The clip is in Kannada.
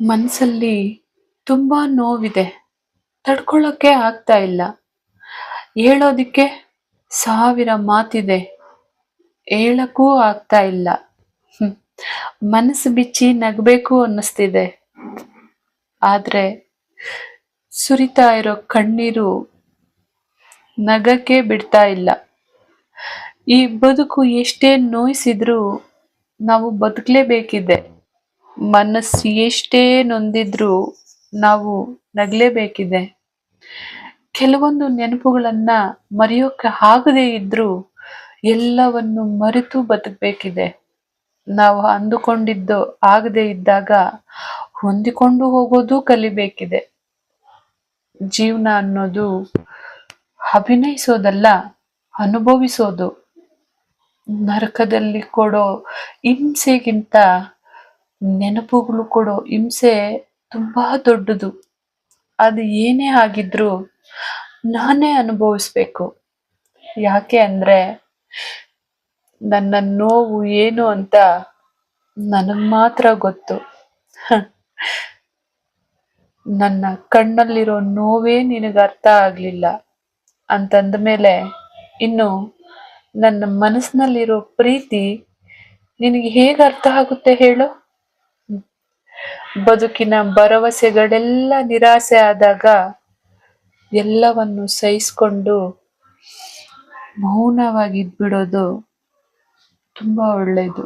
ಮನ್ಸಲ್ಲಿ ತುಂಬಾ ನೋವಿದೆ. ತಡ್ಕೊಳ್ಳೋಕ್ಕೆ ಆಗ್ತಾ ಇಲ್ಲ. ಹೇಳೋದಿಕ್ಕೆ ಸಾವಿರ ಮಾತಿದೆ. ಹೇಳಕ್ಕೂ ಆಗ್ತಾ ಇಲ್ಲ. ಮನಸ್ಸು ಬಿಚ್ಚಿ ನಗಬೇಕು ಅನ್ನಿಸ್ತಿದೆ. ಆದರೆ ಸುರಿತಾ ಇರೋ ಕಣ್ಣೀರು ನಗಕ್ಕೆ ಬಿಡ್ತಾ ಇಲ್ಲ. ಈ ಬದುಕು ಎಷ್ಟೇ ನೋಯಿಸಿದ್ರೂ ನಾವು ಬದುಕ್ಲೇಬೇಕಿದೆ. ಮನಸ್ಸು ಎಷ್ಟೇ ನೊಂದಿದ್ರೂ ನಾವು ನಗಲೇಬೇಕಿದೆ ಕೆಲವೊಂದು ನೆನಪುಗಳನ್ನ ಮರೆಯೋಕೆ ಆಗದೇ ಇದ್ರೂ ಎಲ್ಲವನ್ನು ಮರೆತು ಬದುಕಬೇಕಿದೆ ನಾವು ಅಂದುಕೊಂಡಿದ್ದು ಆಗದೇ ಇದ್ದಾಗ ಹೊಂದಿಕೊಂಡು ಹೋಗೋದು ಕಲಿಬೇಕಿದೆ. ಜೀವನ ಅನ್ನೋದು ಅಭಿನಯಿಸೋದಲ್ಲ, ಅನುಭವಿಸೋದು. ನರಕದಲ್ಲಿ ಕೊಡೋ ಹಿಂಸೆಗಿಂತ ನೆನಪುಗಳು ಕೊಡೋ ಹಿಂಸೆ ತುಂಬಾ ದೊಡ್ಡದು. ಅದು ಏನೇ ಆಗಿದ್ರೂ ನಾನೇ ಅನುಭವಿಸ್ಬೇಕು. ಯಾಕೆ ಅಂದ್ರೆ ನನ್ನ ನೋವು ಏನು ಅಂತ ನನಗ್ ಮಾತ್ರ ಗೊತ್ತು. ನನ್ನ ಕಣ್ಣಲ್ಲಿರೋ ನೋವೇ ನಿನಗ್ ಅರ್ಥ ಆಗ್ಲಿಲ್ಲ ಅಂತಂದ ಮೇಲೆ ಇನ್ನು ನನ್ನ ಮನಸ್ಸಿನಲ್ಲಿರೋ ಪ್ರೀತಿ ನಿನಗೆ ಹೇಗೆ ಅರ್ಥ ಆಗುತ್ತೆ ಹೇಳು? ಬದುಕಿನ ಭರವಸೆಗಳೆಲ್ಲ ನಿರಾಸೆ ಆದಾಗ ಎಲ್ಲವನ್ನು ಸಹಿಸ್ಕೊಂಡು ಮೌನವಾಗಿ ಇದ್ಬಿಡೋದು ತುಂಬಾ ಒಳ್ಳೇದು.